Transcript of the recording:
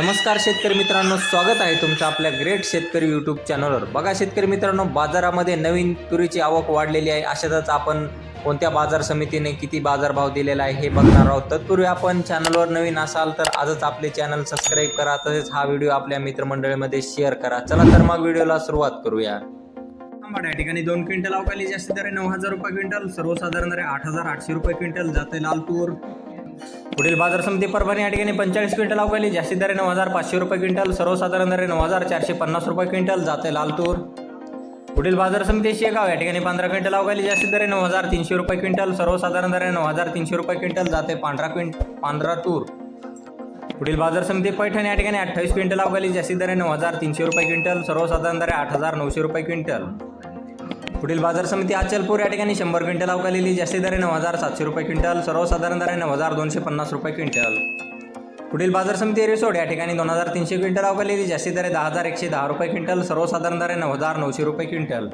नमस्कार शेतकरी मित्रांनो स्वागत आहे तुमचं आपल्या ग्रेट शेतकरी यूट्यूब चॅनलवर बघा शेतकरी मित्रांनो बाजारामध्ये नवीन तुरीची आवक वाढलेली आहे. अशातच आपण कोणत्या बाजार समितीने किती बाजारभाव दिलेला आहे हे बघणार आहोत. तत्पूर्वी आपण चॅनलवर नवीन असाल तर आजच आपले चॅनल सबस्क्राईब करा. तसेच हा व्हिडिओ आपल्या मित्रमंडळीमध्ये शेअर करा. चला तर मग व्हिडिओला सुरुवात करूया. या ठिकाणी दोन क्विंटल अवकाली जास्त दर नऊ हजार रुपये क्विंटल सर्वसाधारण दर आठ हजार आठशे रुपये क्विंटल. जाते लाल तूर पुढील बाजार समिती परभणी या ठिकाणी पंचेचाळीस क्विंटल अवकाली जास्ती दरे नऊ हजार पाचशे रुपये क्विंटल सर्वसाधारण दरे नऊ हजार चारशे पन्नास रुपये क्विंटल जाते लाल तूर. पुढील बाजार समिती शेगाव या ठिकाणी पंधरा क्विंटल अवकाली जास्ती दरे नऊ हजार तीनशे रुपये क्विंटल सर्वसाधारण दरे नऊ हजार तीनशे रुपये क्विंटल जाते पांढरा क्विंट पांढरा तूर. पुढील बाजार समिती पैठण या ठिकाणी अठ्ठावीस क्विंटल अवकाली जास्ती दरे नऊ हजार तीनशे रुपये क्विंटल सर्वसाधारण दरे आठ हजार नऊशे रुपये क्विंटल. पुढील बाजार समिती अचलपूर या ठिकाणी शंभर क्विंटल अवकालेली जास्ती दर नऊ हजार सातशे रुपये क्विंटल सर्वसाधारण दर आहे नऊ हजार दोनशे पन्नास रुपये क्विंटल. पुढील बाजार समिती रिसोड या ठिकाणी दोन हजार तीनशे क्विंटल अवकालेली जास्ती दर दहा हजार एकशे दहा रुपये क्विंटल सर्वसाधारण दर आहे नऊ हजार नऊशे रुपये क्विंटल.